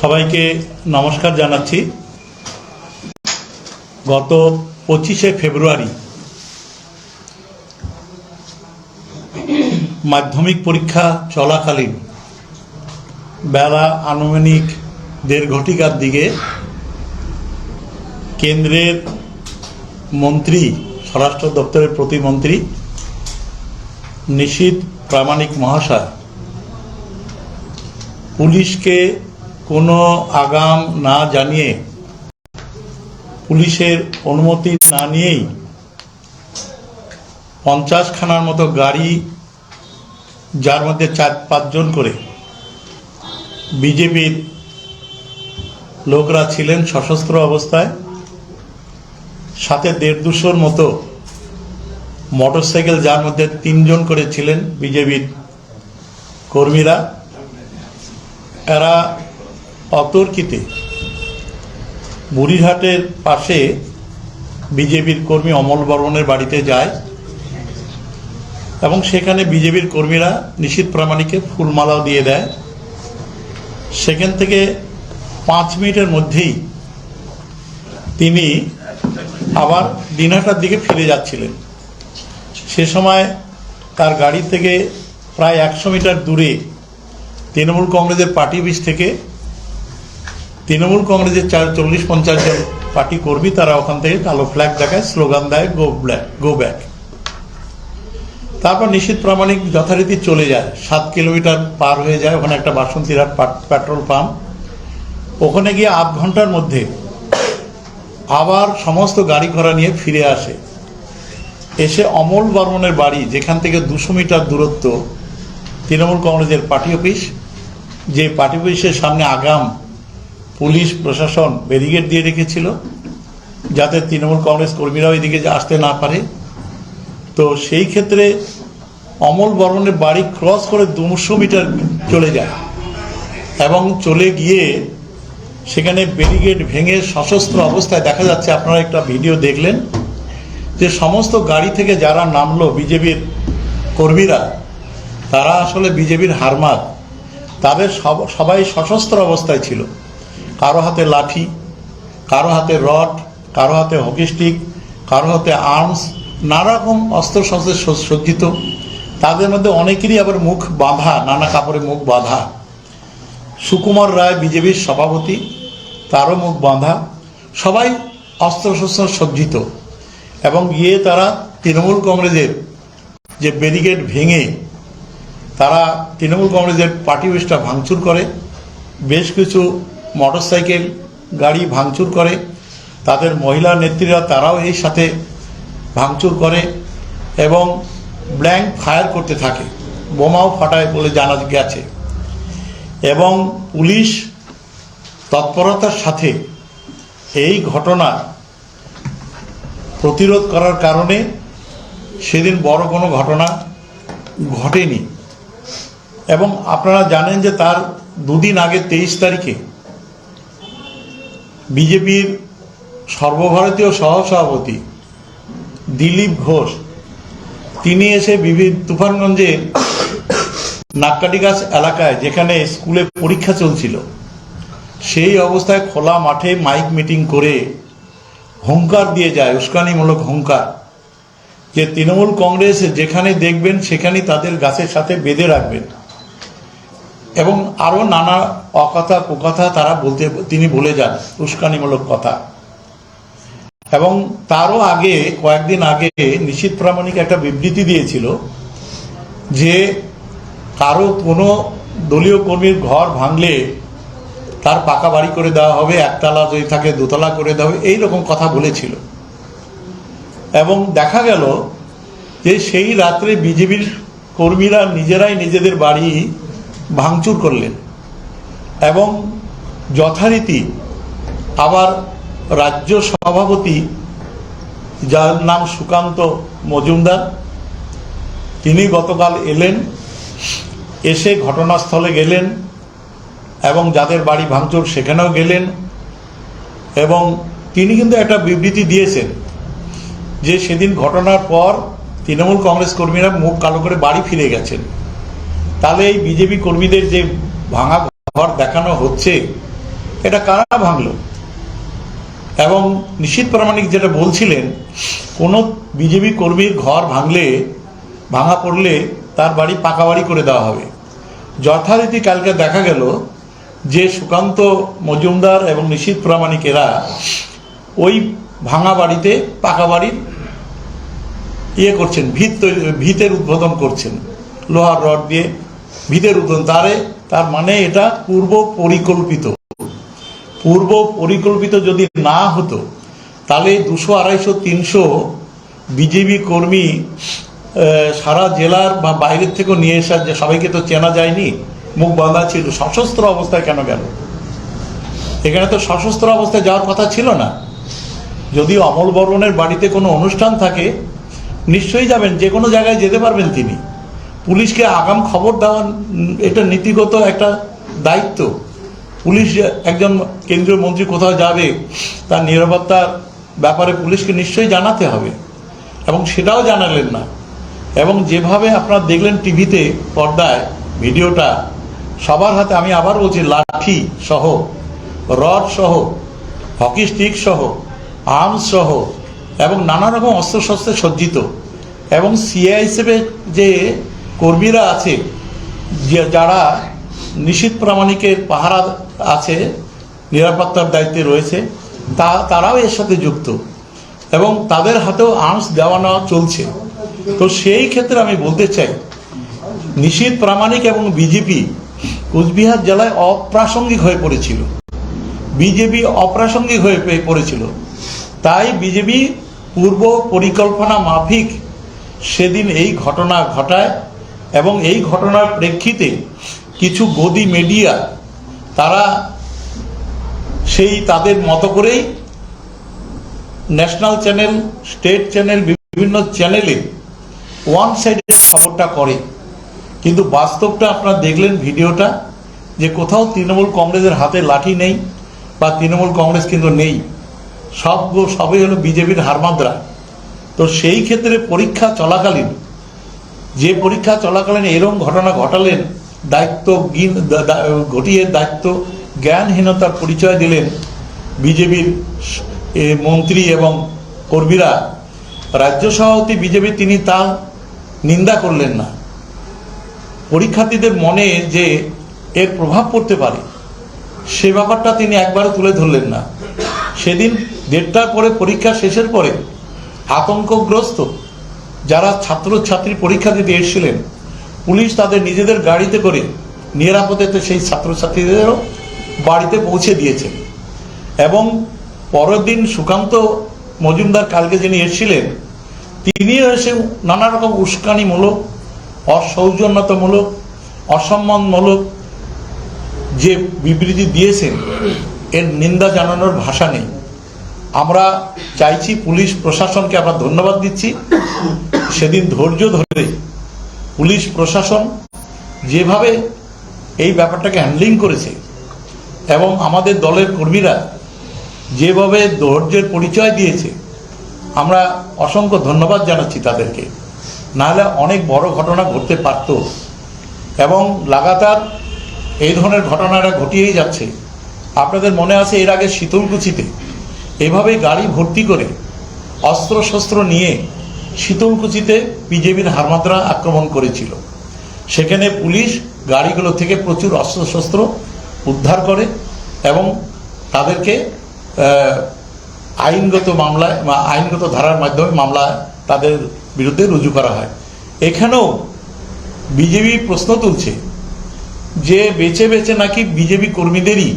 সবাইকে নমস্কার জানাচ্ছি। গত পঁচিশে ফেব্রুয়ারি মাধ্যমিক পরীক্ষা চলাকালীন বেলা আনুমানিক দেড় ঘটিকার দিকে কেন্দ্রের মন্ত্রী, স্বরাষ্ট্র দপ্তরের প্রতিমন্ত্রী নিশীত প্রামাণিক মহাশয় পুলিশকে কোনো আগাম না জানিয়ে পুলিশের অনুমতি না নিয়েই পঞ্চাশ খানার মতো গাড়ি, যার মধ্যে চার পাঁচজন করে বিজেপির লোকরা ছিলেন সশস্ত্র অবস্থায়, সাথে দেড় দুশোর মতো মোটরসাইকেল, যার মধ্যে তিনজন করে ছিলেন বিজেপির কর্মীরা। এরা অতর্কিতে বুড়িরহাটের পাশে বিজেপির কর্মী অমল বর্মনের বাড়িতে যায় এবং সেখানে বিজেপির কর্মীরা নিশীত প্রামাণিকে ফুলমালাও দিয়ে দেয়। সেখান থেকে পাঁচ মিনিটের মধ্যেই তিনি আবার দিনহাটার দিকে ফিরে যাচ্ছিলেন। সে সময় তার গাড়ি থেকে প্রায় একশো মিটার দূরে তৃণমূল কংগ্রেসের পার্টি অফিস থেকে তৃণমূল কংগ্রেসের চার চল্লিশ পঞ্চাশ জন পার্টি কর্মী, তারা ওখান থেকে কালো ফ্ল্যাগ দেখায়, স্লোগান দেয় গো ব্ল্যাক গো ব্যাক তারপর নিশীত প্রামাণিক যথারীতি চলে যায়। সাত কিলোমিটার পার হয়ে যায় ওখানে একটা বাসন্তীরহাট পেট্রোল পাম্প ওখানে গিয়ে আধ ঘণ্টার মধ্যে আবার সমস্ত গাড়ি ঘোড়া নিয়ে ফিরে আসে। এসে অমল বর্মনের বাড়ি, যেখান থেকে দুশো মিটার দূরত্ব তৃণমূল কংগ্রেসের পার্টি অফিস। যে পার্টি অফিসের সামনে আগাম পুলিশ প্রশাসন ব্যারিকেড দিয়ে রেখেছিল যাতে তৃণমূল কংগ্রেস কর্মীরাও এদিকে আসতে না পারে। তো সেই ক্ষেত্রে অমল বর্মনের বাড়ি ক্রস করে দুশো মিটার চলে যায় এবং চলে গিয়ে সেখানে ব্যারিগেড ভেঙে সশস্ত্র অবস্থায় দেখা যাচ্ছে। আপনারা একটা ভিডিও দেখলেন যে সমস্ত গাড়ি থেকে যারা নামলো বিজেপির কর্মীরা, তারা আসলে বিজেপির হারমাত তাদের সব- সবাই সশস্ত্র অবস্থায় ছিল। কারও হাতে লাঠি, কারও হাতে রড, কারও হাতে হকি স্টিক, কারও হাতে আর্মস নানা রকম অস্ত্র শস্ত্রে সজ্জিত। তাদের মধ্যে অনেকেরই আবার মুখ বাঁধা, নানা কাপড়ে মুখ বাঁধা। সুকুমার রায় বিজেপির সভাপতি, তারও মুখ বাঁধা। সবাই অস্ত্রশস্ত্র সজ্জিত। এবং গিয়ে তারা তৃণমূল কংগ্রেসের যে ব্যারিকেড ভেঙে, তারা তৃণমূল কংগ্রেসের পার্টি অফিসটা ভাঙচুর করে। বেশ কিছু মোটরসাইকেল, গাড়ি ভাঙচুর করে। তাদের মহিলা নেত্রীরা তারাও এই সাথে ভাঙচুর করে এবং ব্ল্যাঙ্ক ফায়ার করতে থাকে। বোমাও ফাটায় বলে জানা গেছে। এবং পুলিশ তৎপরতার সাথে এই ঘটনা প্রতিরোধ করার কারণে সেদিন বড় কোনো ঘটনা ঘটেনি। এবং আপনারা জানেন যে তার দুদিন আগে তেইশ তারিখে বিজেপির সর্বভারতীয় সহসভাপতি দিলীপ ঘোষ। তিনি এসে বিভিন্ন তুফানগঞ্জে নাক্কাটি গাছ এলাকায় যেখানে স্কুলে পরীক্ষা চলছিল, সেই অবস্থায় খোলা মাঠে মাইক মিটিং করে হুঙ্কার দিয়ে যায়, উস্কানিমূলক হুঙ্কার। যে তৃণমূল কংগ্রেস যেখানে দেখবেন, সেখানেই তাদের গাছের সাথে বেঁধে রাখবেন। এবং আরও নানা অকথা কুকথা তারা বলতে, তিনি বলে যান, উস্কানিমূলক কথা। এবং তারও আগে, কয়েকদিন আগে নিশীত প্রামাণিক একটা বিবৃতি দিয়েছিল যে কারও কোনো দলীয় কর্মীর ঘর ভাঙলে তার পাকা বাড়ি করে দেওয়া হবে, একতলা যদি থাকে দোতলা করে দেওয়া হবে, এইরকম কথা বলেছিল। এবং দেখা গেল যে সেই রাত্রে বিজেপির কর্মীরা নিজেরাই নিজেদের বাড়ি ভাঙচুর করলেন। এবং যথারীতি আবার রাজ্য সভাপতি, যার নাম সুকান্ত মজুমদার, তিনি গতকাল এলেন, এসে ঘটনাস্থলে গেলেন এবং যাদের বাড়ি ভাঙচুর সেখানেও গেলেন এবং তিনি কিন্তু একটা বিবৃতি দিয়েছেন যে সেদিন ঘটনার পর তৃণমূল কংগ্রেস কর্মীরা মুখ কালো করে বাড়ি ফিরে গেছেন। তাহলে এই বিজেপি কর্মীদের যে ভাঙা ঘর দেখানো হচ্ছে, এটা কারা ভাঙলো? এবং নিশীত প্রামাণিক যেটা বলছিলেন, কোনো বিজেপি কর্মীর ঘর ভাঙলে, ভাঙা পড়লে তার বাড়ি পাকা বাড়ি করে দেওয়া হবে। যথারীতি কালকে দেখা গেল যে সুকান্ত মজুমদার এবং নিশীত প্রামাণিকেরা ওই ভাঙা বাড়িতে পাকা বাড়ির ইয়ে করছেন, ভিত তৈরি, ভিতের উদ্বোধন করছেন। লোহার রড দিয়ে ভিতের উদ্বোধন, তারে তার মানে এটা পূর্ব পরিকল্পিত। পূর্ব পরিকল্পিত যদি না হতো, তাহলে দুশো আড়াইশো তিনশো বিজেপি কর্মী সারা জেলার বা বাইরের থেকেও নিয়ে এসে যে সবাইকে তো চেনা যায়নি, মুখ বাঁধা ছিল। সশস্ত্র অবস্থায় কেন গেল? এখানে তো সশস্ত্র অবস্থায় যাওয়ার কথা ছিল না। যদি অমল বর্মনের বাড়িতে কোনো অনুষ্ঠান থাকে, নিশ্চয়ই যাবেন, যে কোনো জায়গায় যেতে পারবেন তিনি। পুলিশকে আগাম খবর দেওয়া এটা নীতিগত একটা দায়িত্ব। পুলিশ একজন কেন্দ্রীয় মন্ত্রী কোথাও যাবে, তার নিরাপত্তার ব্যাপারে পুলিশকে নিশ্চয়ই জানাতে হবে। এবং সেটাও জানালেন না। এবং যেভাবে আপনারা দেখলেন টিভিতে পর্দায় ভিডিওটা, সবার হাতে আমি আবার বলছি, লাঠি সহ, রড সহ, হকি স্টিক সহ, আর্মস সহ, এবং নানা রকম অস্ত্রশস্ত্রে সজ্জিত। এবং সিআই হিসেবে যে কর্মীরা আছে, যে যারা নিশীত প্রামাণিকের পাহারা আছে, নিরাপত্তার দায়িত্বে রয়েছে, তা, তারাও এর সাথে যুক্ত। এবং তাদের হাতেও আর্মস দেওয়া নেওয়া চলছে। তো সেই ক্ষেত্রে আমি বলতে চাই নিশীত প্রামাণিক এবং বিজেপি কুচবিহার জেলায় অপ্রাসঙ্গিক হয়ে পড়েছিল। বিজেপি অপ্রাসঙ্গিক হয়ে পড়েছিল। তাই বিজেপি পূর্ব পরিকল্পনা মাফিক সেদিন এই ঘটনা ঘটায়। এবং এই ঘটনার প্রেক্ষিতে কিছু গদি মিডিয়া তারা সেই তাদের মতো করেই ন্যাশনাল চ্যানেল, স্টেট চ্যানেল, বিভিন্ন চ্যানেলে ওয়ান সাইডেড খবরটা করে। কিন্তু বাস্তবটা আপনারা দেখলেন ভিডিওটা যে কোথাও তৃণমূল কংগ্রেসের হাতে লাঠি নেই বা তৃণমূল কংগ্রেস কিন্তু নেই। সব সবই হলো বিজেপির হারমাদ্রা তো সেই ক্ষেত্রে পরীক্ষা চলাকালীন যে পরীক্ষা চলাকালীন এরকম ঘটনা ঘটালেন, দায়িত্ব ঘটিয়ে দায়িত্ব জ্ঞানহীনতার পরিচয় দিলেন বিজেপির মন্ত্রী এবং কর্মীরা। রাজ্য সভাপতি বিজেপি তিনি তা নিন্দা করলেন না। পরীক্ষার্থীদের মনে যে এর প্রভাব পড়তে পারে, সে ব্যাপারটা তিনি একবারও তুলে ধরলেন না। সেদিন দেড়টার পরে পরীক্ষা শেষের পরে আতঙ্কগ্রস্ত যারা ছাত্রছাত্রী পরীক্ষা দিতে এসেছিলেন, পুলিশ তাদের নিজেদের গাড়িতে করে নিরাপদেতে সেই ছাত্রছাত্রীদেরও বাড়িতে পৌঁছে দিয়েছেন এবং পরের দিন সুকান্ত মজুমদার কালকে যিনি এসেছিলেন, তিনিও এসে নানা রকম উস্কানিমূলক, অসৌজন্যতামূলক, অসম্মানমূলক যে বিবৃতি দিয়েছেন, এর নিন্দা জানানোর ভাষা নেই। আমরা চাইছি পুলিশ প্রশাসনকে আমরা ধন্যবাদ দিচ্ছি। সেদিন ধৈর্য ধরে পুলিশ প্রশাসন যেভাবে এই ব্যাপারটাকে হ্যান্ডলিং করেছে এবং আমাদের দলের কর্মীরা যেভাবে ধৈর্যের পরিচয় দিয়েছে, আমরা অসংখ্য ধন্যবাদ জানাচ্ছি তাদেরকে। নাহলে অনেক বড় ঘটনা ঘটতে পারত এবং লাগাতার এই ধরনের ঘটনাটা ঘটিয়েই যাচ্ছে। আপনাদের মনে আছে এর আগে শীতলকুচিতে এভাবে গাড়ি ভর্তি করে অস্ত্রশস্ত্র নিয়ে শীতলকুচিতে বিজেপির হারমাত্রা আক্রমণ করেছিল। সেখানে পুলিশ গাড়িগুলো থেকে প্রচুর অস্ত্রশস্ত্র উদ্ধার করে এবং তাদেরকে আইনগত মামলায় বা আইনগত ধারার মাধ্যমে মামলা তাদের বিরুদ্ধে রুজু করা হয়। এখানেও বিজেপি প্রশ্ন তুলছে যে বেছে বেছে নাকি বিজেপি কর্মীদেরই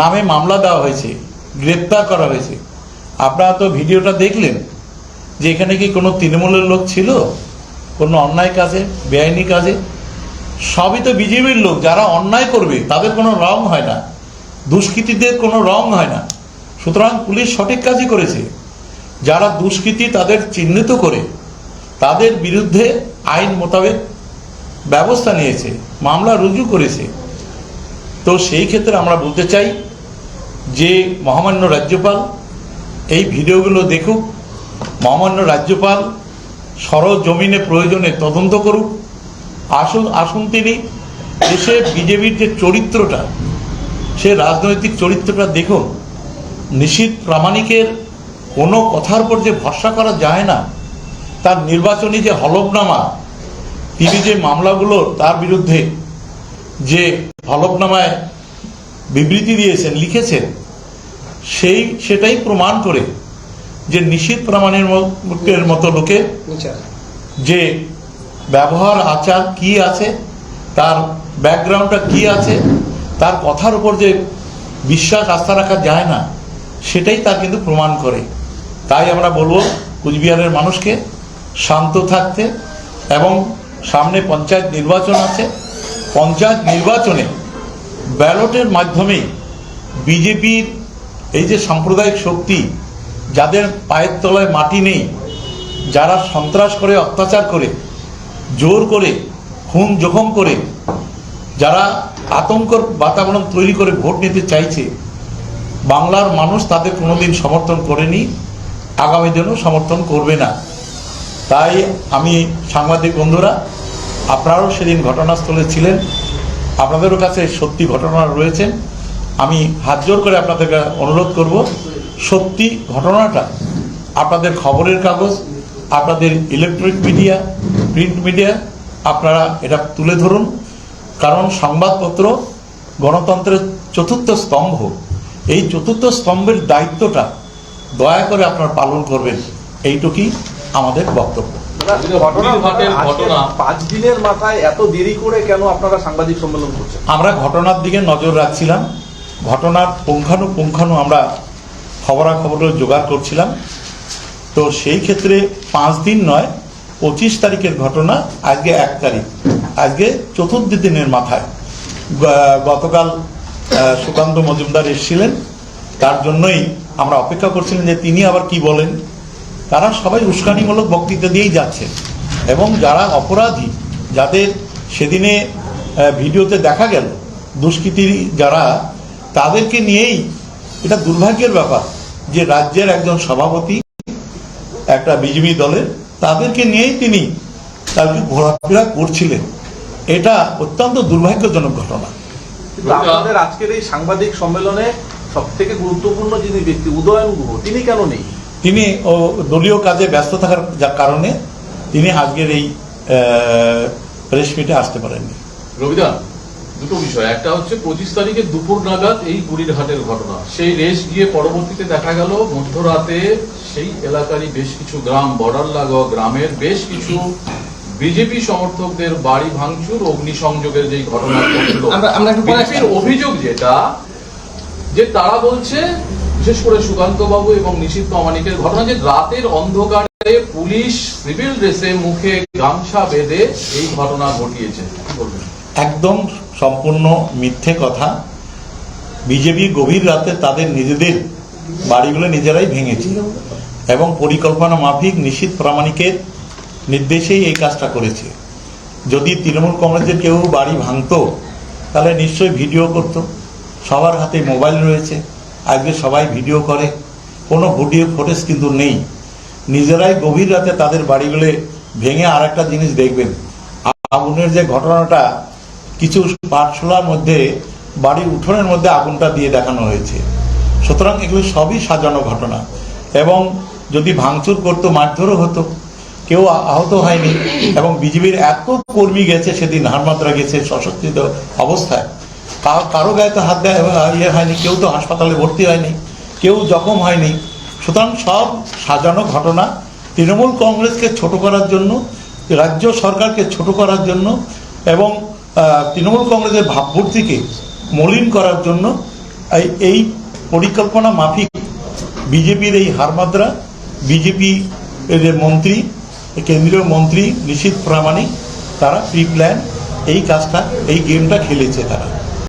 নামে মামলা দেওয়া হয়েছে, গ্রেপ্তার করা হয়েছে। আপনারা তো ভিডিওটা দেখলেন যে এখানে কি কোনো তৃণমূলের লোক ছিল? কোনো অন্যায় কাজে, বেআইনি কাজে? সবই তো বিজেপির লোক, যারা অন্যায় করবে, তাদের কোনো রং হয় না। দুষ্কৃতীদের কোনো রং হয় না। সুতরাং পুলিশ সঠিক কাজই করেছে। যারা দুষ্কৃতী, তাদের চিহ্নিত করে, তাদের বিরুদ্ধে আইন মোতাবেক ব্যবস্থা নিয়েছে, মামলা রুজু করেছে। তো সেই ক্ষেত্রে আমরা বলতে চাই যে মহামান্য রাজ্যপাল, এই ভিডিওগুলো দেখুক মহামান্য রাজ্যপাল সরজমিনে প্রয়োজনে তদন্ত করুক। আসুন আসুন তিনি। দেশে বিজেপির যে চরিত্রটা, সে রাজনৈতিক চরিত্রটা দেখুন। নিশীত প্রামাণিকের কোনো কথার উপর যে ভরসা করা যায় না, তার নির্বাচনী যে হলফনামা, তিনি যে মামলাগুলো তার বিরুদ্ধে যে হলফনামায় বিবৃতি দিয়েছেন, লিখেছেন, সেই, সেটাই প্রমাণ করে যে নিশীত প্রামাণের মতো- লোকে যে ব্যবহার আচার কি আছে তার ব্যাকগ্রাউন্ডটা কি আছে তার কথার উপর যে বিশ্বাস আস্থা রাখা যায় না সেটাই তার কিন্তু প্রমাণ করে। তাই আমরা বলব কুচবিহারের মানুষকে শান্ত থাকতে এবং সামনে পঞ্চায়েত নির্বাচন আছে। পঞ্চায়েত নির্বাচনে ব্যালটের মাধ্যমেই বিজেপির এই যে সাম্প্রদায়িক শক্তি যাদের পায়ের তলায় মাটি নেই, যারা সন্ত্রাস করে, অত্যাচার করে, জোর করে, খুন জখম করে, যারা আতঙ্কর বাতাবরণ তৈরি করে ভোট নিতে চাইছে, বাংলার মানুষ তাদের কোনোদিন সমর্থন করেনি, আগামী দিনও সমর্থন করবে না। তাই আমি সাংবাদিক বন্ধুরা, আপনারাও সেদিন ঘটনাস্থলে ছিলেন। আপনাদেরও কাছে সত্যি ঘটনা রয়েছেন আমি হাত জোর করে আপনাদেরকে অনুরোধ করব সত্যি ঘটনাটা আপনাদের খবরের কাগজ আপনাদের ইলেকট্রনিক মিডিয়া প্রিন্ট মিডিয়া আপনারা এটা তুলে ধরুন। কারণ সংবাদপত্র গণতন্ত্রের চতুর্থ স্তম্ভ। এই চতুর্থ স্তম্ভের দায়িত্বটা দয়া করে আপনারা পালন করবেন। এইটুকুই আমাদের বক্তব্য। ঘটনা ঘাটের ঘটনা। পাঁচ দিনের মাথায় এত দেরি করে কেন আপনারা সাংবাদিক সম্মেলন করছেন? আমরা ঘটনার দিকে নজর রাখছিলাম। ঘটনার পুঙ্খানুপুঙ্খানু আমরা খবরাখবর জোগাড় করছিলাম। তো সেই ক্ষেত্রে পাঁচ দিন নয়, পঁচিশ তারিখের ঘটনা, আজকে এক তারিখ। আজকে চতুর্থ দিনের মাথায়। গতকাল সুকান্ত মজুমদার এসেছিলেন। তার জন্যই আমরা অপেক্ষা করছিলেন যে তিনি আবার কি বলেন। তারা সবাই উস্কানিমূলক বক্তৃতা দিয়েই যাচ্ছেন। এবং যারা অপরাধী, যাদের সেদিনে ভিডিওতে দেখা গেল দুষ্কৃতী যারা তাদেরকে নিয়েই এটা দুর্ভাগ্যের ব্যাপার যে রাজ্যের একজন সভাপতি একটা বিজেপি দলের তাদেরকে নিয়েই তিনি তার ঘোরাফেরা করছিলেন। এটা অত্যন্ত দুর্ভাগ্যজনক ঘটনা। আপনাদের আজকের এই সাংবাদিক সম্মেলনে সব থেকে গুরুত্বপূর্ণ যিনি ব্যক্তি উদয়ন গুহ তিনি কেন নেই? তিনি ও দলীয় কাজে ব্যস্ত থাকার যা- কারণে তিনি আজকের এই প্রেস মিটে আসতে পারেননি। রবিদা দুটো বিষয়। একটা হচ্ছে পঁচিশ তারিখে দুপুর নাগাদ এই গুড়িরহাটের ঘটনা। সেই রেস গিয়ে পরবর্তীতে দেখা গেল মধ্যরাতে সেই এলাকারই বেশ কিছু গ্রাম বর্ডার লাগোয়া গ্রামের বেশ কিছু বিজেপি সমর্থকদের বাড়ি ভাঙচুর অগ্নিসংযোগের যে ঘটনা অভিযোগ যেটা যে তারা বলছে বিশেষ করে সুকান্ত বাবু এবং নিশীত প্রামাণিকের ঘটনা যে রাতের অন্ধকারে পুলিশ সিভিল ড্রেসে মুখে গামছা বেঁধে এই ঘটনা ঘটিয়েছে। কি বলবেন? একদম সম্পূর্ণ মিথ্যে কথা। বিজেপি গভীর রাতে তাদের নিজেদের বাড়িগুলো নিজেরাই ভেঙেছে এবং পরিকল্পনা মাফিক নিশ্চিত প্রামাণিকের নির্দেশেই এই কাজটা করেছে। যদি তৃণমূল কংগ্রেসের কেউ বাড়ি ভাঙতো, তাহলে নিশ্চয়ই ভিডিও করতো। সবার হাতে মোবাইল রয়েছে। আজকে সবাই ভিডিও করে। কোনো ভিডিও ফুটেজ কিন্তু নেই। নিজেরাই গভীর রাতে তাদের বাড়িগুলো ভেঙে আর একটা জিনিস দেখবেন। আগুনের যে ঘটনাটা কিছু পাঠশালার মধ্যে, বাড়ির উঠোনের মধ্যে আগুনটা দিয়ে দেখানো হয়েছে। সুতরাং এগুলো সবই সাজানো ঘটনা। এবং যদি ভাঙচুর করতো, মারধরও হতো। কেউ আহত হয়নি। এবং বিজেপির এত কর্মী গেছে, সেদিন হারমাত্রা গেছে সশস্ত্রিত অবস্থায়। কারও গায়ে তো হাত ইয়ে হয়নি, কেউ তো হাসপাতালে ভর্তি হয়নি, কেউ জখম হয়নি। সুতরাং সব সাজানো ঘটনা তৃণমূল কংগ্রেসকে ছোট করার জন্য, রাজ্য সরকারকে ছোট করার জন্য এবং তৃণমূল কংগ্রেসের ভাবমূর্তিকে মলিন করার জন্য এই পরিকল্পনা মাফিক বিজেপির এই হারমাদ্রা, বিজেপি যে মন্ত্রী, কেন্দ্রীয় মন্ত্রী নিশীত প্রামাণিক, তারা প্রি প্ল্যান এই কাজটা, এই গেমটা খেলেছে তারা।